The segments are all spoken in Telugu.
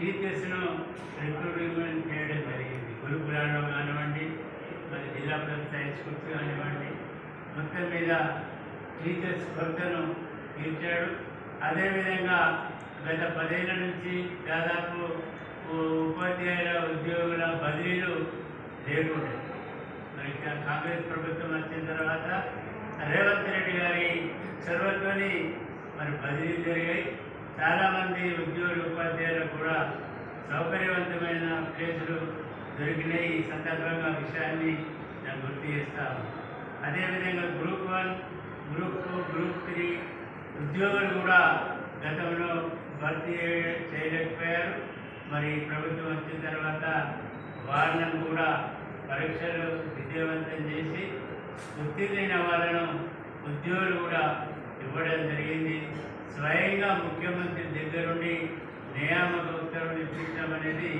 టీచర్స్ను రిక్రూట్మెంట్ చేయడం జరిగింది. గురుకులాల్లో కానివ్వండి మరి జిల్లా ప్రభుత్వ హై స్కూల్స్ కానివ్వండి మొత్తం మీద టీచర్స్ కొరతను తీర్చాడు. అదేవిధంగా గత పదేళ్ళ నుంచి దాదాపు ఉపాధ్యాయుల ఉద్యోగుల బదిలీలు లేకుండా మరి కాంగ్రెస్ ప్రభుత్వం వచ్చిన తర్వాత రేవంత్ రెడ్డి గారి చొరవతోని మరి బదిలీలు జరిగాయి. చాలామంది ఉద్యోగులు ఉపాధ్యాయులకు కూడా సౌకర్యవంతమైన ప్లేసులు దొరికినాయి ఈ సందర్భంగా విషయాన్ని నేను గుర్తు చేస్తాను అదేవిధంగా group one group two group three ఉద్యోగులు కూడా గతంలో భర్తీ చేయలేకపోయారు. మరి ప్రభుత్వం వచ్చిన తర్వాత వాళ్ళను కూడా పరీక్షలు విజయవంతం చేసి ఉత్తీర్ణైన వాళ్ళను ఉద్యోగులు కూడా ఇవ్వడం జరిగింది. స్వయంగా ముఖ్యమంత్రి దగ్గరుండి నియామక ఉత్తర్వులు ఇప్పించడం అనేది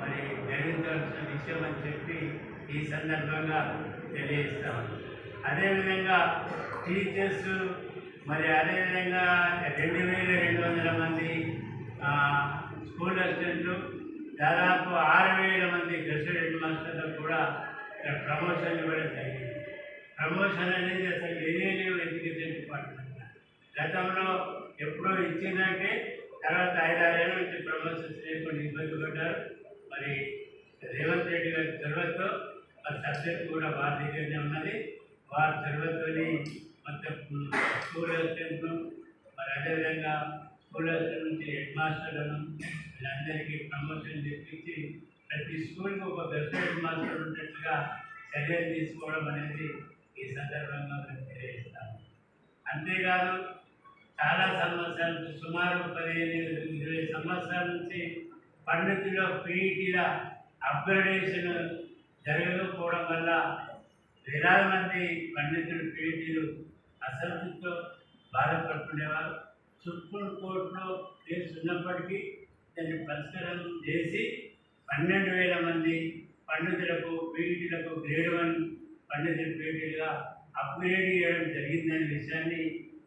మరి జరిగించాల్సిన విషయం అని చెప్పి ఈ సందర్భంగా తెలియజేస్తామని అదేవిధంగా టీచర్స్ మరి అదేవిధంగా రెండు వేల రెండు వందల మంది స్కూల్ అసిస్టెంట్లు దాదాపు ఆరు వేల మంది గెస్టెడ్ హెడ్ మాస్టర్లకు కూడా ఇక్కడ ప్రమోషన్ ఇవ్వడం జరిగింది. ప్రమోషన్ అనేది అసలు లేనే ఎడ్యుకేషన్ డిపార్ట్మెంట్ గతంలో ఎప్పుడో ఇచ్చిందంటే తర్వాత ఐదారేళ్ళ నుంచి ప్రమోషన్స్ లేకుండా ఇబ్బంది పడ్డారు. మరి రేవంత్ రెడ్డి గారి చొరవతో ఆ సబ్జెక్ట్ కూడా వారి దగ్గరనే ఉన్నది. వారి చొరవతోని మొత్తం స్కూల్ అసిస్టెంట్ను మరి అదేవిధంగా స్కూల్ అసిస్టెంట్ నుంచి హెడ్ మాస్టర్లను వీళ్ళందరికీ ప్రమోషన్ తెప్పించి ప్రతి స్కూల్కి ఒక బెస్ట్ హెడ్ మాస్టర్ ఉన్నట్టుగా చర్యలు తీసుకోవడం అనేది ఈ సందర్భంగా మేము తెలియజేస్తాము అంతేకాదు చాలా సంవత్సరాల నుంచి సుమారు పదిహేను ఇరవై సంవత్సరాల నుంచి పండితుల పీఈటీల అప్గ్రేడేషన్ జరగకపోవడం వల్ల వేలాది మంది పండితులు పీఈటీలు అసంతృప్తితో బాధపడుతుండేవారు. సుప్రీంకోర్టులో కేసు ఉన్నప్పటికీ దాన్ని పరిష్కారం చేసి పన్నెండు వేల మంది పండితులకు పీఈటీలకు గ్రేడ్ వన్ పండితులు పీఈటీ అప్గ్రేడ్ చేయడం జరిగిందనే విషయాన్ని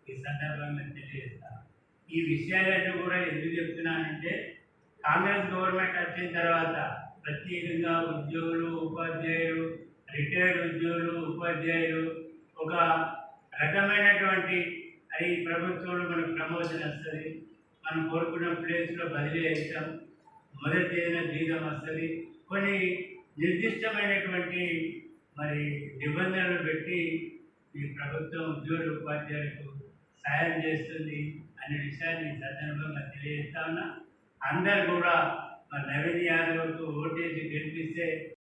ఈ సందర్భంగా తెలియజేస్తాను. ఈ విషయాలన్నీ కూడా ఎందుకు చెప్తున్నానంటే కాంగ్రెస్ గవర్నమెంట్ వచ్చిన తర్వాత ప్రత్యేకంగా ఉద్యోగులు ఉపాధ్యాయులు రిటైర్డ్ ఉద్యోగులు ఉపాధ్యాయులు ఒక రకమైనటువంటి అది ప్రభుత్వంలో మనకు ప్రమోషన్ వస్తుంది. మనం కోరుకున్న ప్లేస్లో బదిలీ అవుతాం మొదటి తేదీన జీతం వస్తుంది. కొన్ని నిర్దిష్టమైనటువంటి మరి నిబంధనలు పెట్టి ఈ ప్రభుత్వం ఉద్యోగులు ఉపాధ్యాయులకు సాయం చేస్తుంది అనే విషయాన్ని సందర్భంగా తెలియజేస్తా ఉన్నా. అందరు కూడా మరి నవీన్ యాదవ్కు ఓటేసి గెలిపిస్తే